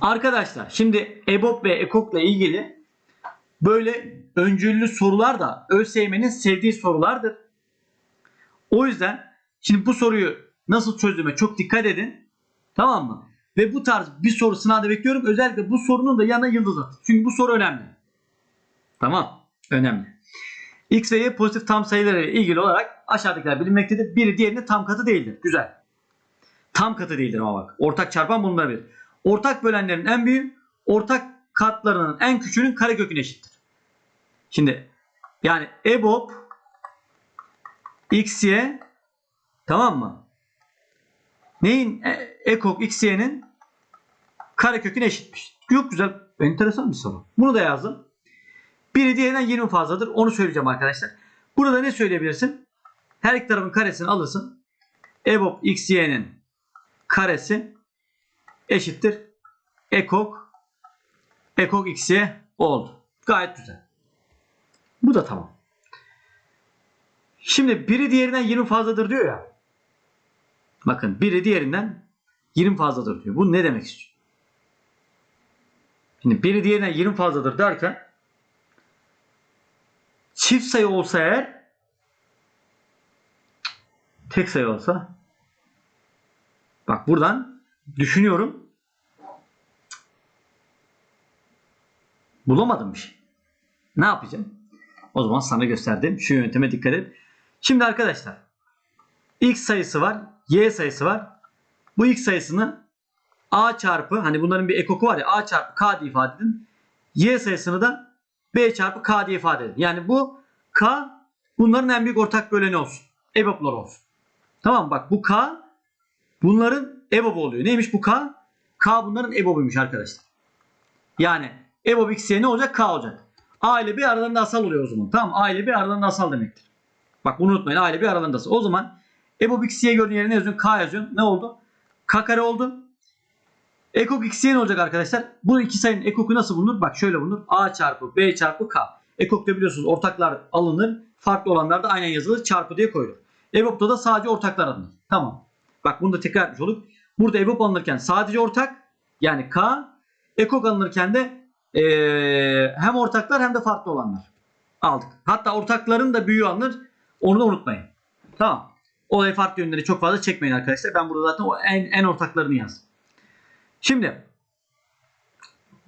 Arkadaşlar şimdi EBOB ve EKOK'la ilgili böyle öncüllü sorular da ÖSYM'nin sevdiği sorulardır. O yüzden şimdi bu soruyu nasıl çözdüğüme çok dikkat edin. Tamam mı? Ve bu tarz bir soru sınavda bekliyorum. Özellikle bu sorunun da yanına yıldız atın. Çünkü bu soru önemli. Tamam. Önemli. X ve Y pozitif tam sayıları ile ilgili olarak aşağıdakiler bilinmektedir. Biri diğerinin tam katı değildir. Güzel. Tam katı değildir ama bak. Ortak çarpan bir. Ortak bölenlerin en büyüğü ortak katlarının en küçüğünün kareköküne eşittir. Şimdi yani EBOB XY tamam mı? Neyin? E, EKOK XY'nin kareköküne eşitmiş. Çok güzel. Enteresan bir soru. Bunu da yazdım. Biri diğerinden 20 fazladır. Onu söyleyeceğim arkadaşlar. Burada ne söyleyebilirsin? Her iki tarafın karesini alırsın. EBOB XY'nin karesi eşittir. Ekok Ekok XY oldu. Gayet güzel. Bu da tamam. Şimdi biri diğerinden 20 fazladır diyor ya. Bakın biri diğerinden 20 fazladır diyor. Bu ne demek istiyor? Şimdi biri diğerinden 20 fazladır derken çift sayı olsa eğer tek sayı olsa bak buradan düşünüyorum bulamadım bir şey. Ne yapacağım? O zaman sana gösterdim. Şu yönteme dikkat et. Şimdi arkadaşlar x sayısı var, y sayısı var. Bu x sayısını a çarpı hani bunların bir ekoku var ya a çarpı k diye ifade edin. Y sayısını da b çarpı k diye ifade edin. Yani bu k bunların en büyük ortak böleni olsun. EBOB'lar olsun. Tamam bak bu k bunların EBOB oluyor. Neymiş bu k? K bunların EBOB'uymuş arkadaşlar. Yani EBOB x'ye ne olacak? K olacak. A ile B aralarında asal oluyor o zaman. Tamam A ile B aralarında asal demektir. Bak bunu unutmayın. A ile B aralarında asal. O zaman EBOB x'ye gördüğün yerine ne yazıyorsun? K yazıyorsun. Ne oldu? K kare oldu. Ekok x'ye ne olacak arkadaşlar? Bu iki sayının ekoku nasıl bulunur? Bak şöyle bulunur. A çarpı B çarpı K. Ekok'ta biliyorsunuz ortaklar alınır. Farklı olanlar da aynen yazılır. Çarpı diye koyulur. EBOB'da da sadece ortaklar alınır. Tamam. Bak bunu da tekrar etmiş olduk. Burada EBOB alınırken sadece ortak yani K. Ekok alınırken de ee, hem ortaklar hem de farklı olanlar aldık. Hatta ortakların da büyüğü alınır. Onu da unutmayın. Tamam. Olay farklı yönleri çok fazla çekmeyin arkadaşlar. Ben burada zaten o en, en ortaklarını yazdım. Şimdi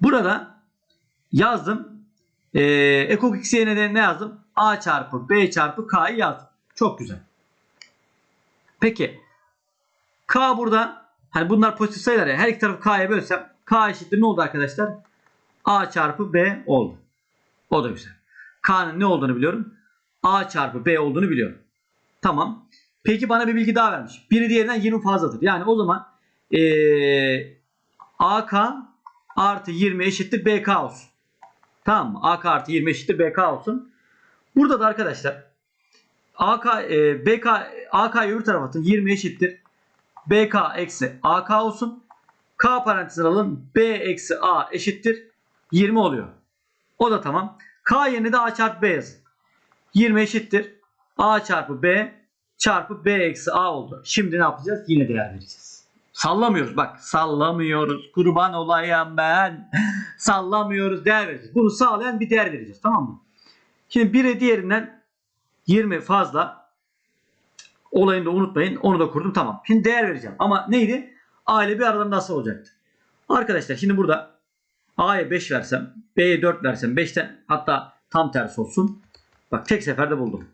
burada yazdım. Ee, ekok x'ye ne, ne yazdım? A çarpı B çarpı K'yı yazdım. Çok güzel. Peki K burada hani bunlar pozitif sayılar ya her iki tarafı K'ya bölsem K eşittir ne oldu arkadaşlar? A çarpı B oldu. O da güzel. K'nın ne olduğunu biliyorum. A çarpı B olduğunu biliyorum. Tamam. Peki bana bir bilgi daha vermiş. Biri diğerinden 20 fazladır. Yani o zaman ee, AK artı 20 eşittir BK olsun. Tamam mı? AK artı 20 eşittir BK olsun. Burada da arkadaşlar AK, e, BK, AK'yı öbür tarafa atın. 20 eşittir. BK eksi AK olsun. K parantezine alın. B eksi A eşittir. 20 oluyor. O da tamam. K yerine de A çarpı B yazın. 20 eşittir. A çarpı B çarpı B eksi A oldu. Şimdi ne yapacağız? Yine değer vereceğiz. Sallamıyoruz. Bak sallamıyoruz. Kurban olayım ben. sallamıyoruz. Değer vereceğiz. Bunu sağlayan bir değer vereceğiz. Tamam mı? Şimdi biri diğerinden 20 fazla. Olayını da unutmayın. Onu da kurdum. Tamam. Şimdi değer vereceğim. Ama neydi? A ile B aralarında nasıl olacaktı? Arkadaşlar şimdi burada A'ya 5 versem, B'ye 4 versem, 5'ten hatta tam tersi olsun. Bak tek seferde buldum.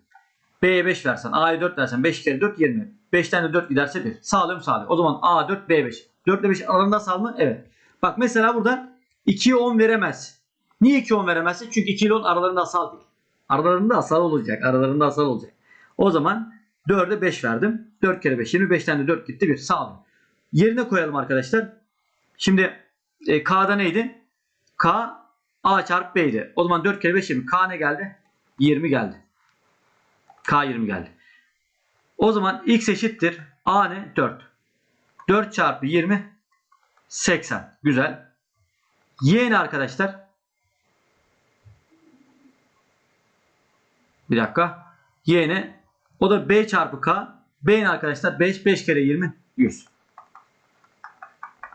B'ye 5 versen, A'ya 4 versen 5 kere 4 20. 5'ten de 4 giderse 1. Sağlıyorum sağlıyorum. O zaman A 4 B 5. 4 ile 5 arasında sal mı? Evet. Bak mesela burada 2'ye 10 veremez. Niye 2'ye 10 veremezsin? Çünkü 2 ile 10 aralarında asal değil. Aralarında asal olacak. Aralarında asal olacak. O zaman 4'e 5 verdim. 4 kere 5 25'ten de 4 gitti 1. Sağlıyorum. Yerine koyalım arkadaşlar. Şimdi e, K'da neydi? K A çarpı B'ydi. O zaman 4 kere 5 20. K ne geldi? 20 geldi. K 20 geldi. O zaman X eşittir. A ne? 4. 4 çarpı 20 80. Güzel. Y ne arkadaşlar? Bir dakika. Y ne? O da B çarpı K. B ne arkadaşlar? 5. 5 kere 20 100.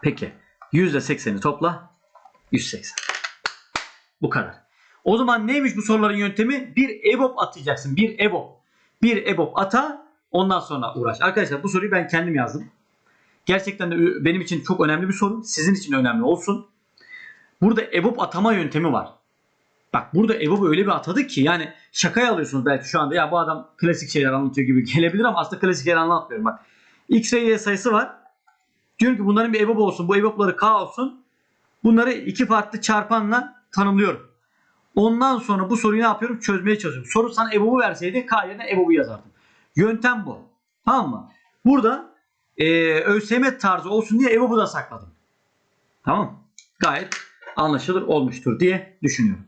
Peki. %80'i topla 180. Bu kadar. O zaman neymiş bu soruların yöntemi? Bir EBOB atayacaksın. Bir EBOB. Bir EBOB ata ondan sonra uğraş. Arkadaşlar bu soruyu ben kendim yazdım. Gerçekten de benim için çok önemli bir soru. Sizin için önemli olsun. Burada EBOB atama yöntemi var. Bak burada EBOB'u öyle bir atadık ki yani şakaya alıyorsunuz belki şu anda ya bu adam klasik şeyler anlatıyor gibi gelebilir ama aslında klasik şeyler anlatmıyorum bak. X ve Y sayısı var. Diyorum ki bunların bir EBOB olsun. Bu EBOB'ları K olsun. Bunları iki farklı çarpanla tanımlıyorum. Ondan sonra bu soruyu ne yapıyorum? Çözmeye çalışıyorum. Soru sana EBOB'u verseydi K yerine EBOB'u yazardım. Yöntem bu. Tamam mı? Burada e, ÖSYM tarzı olsun diye EBOB'u da sakladım. Tamam Gayet anlaşılır olmuştur diye düşünüyorum.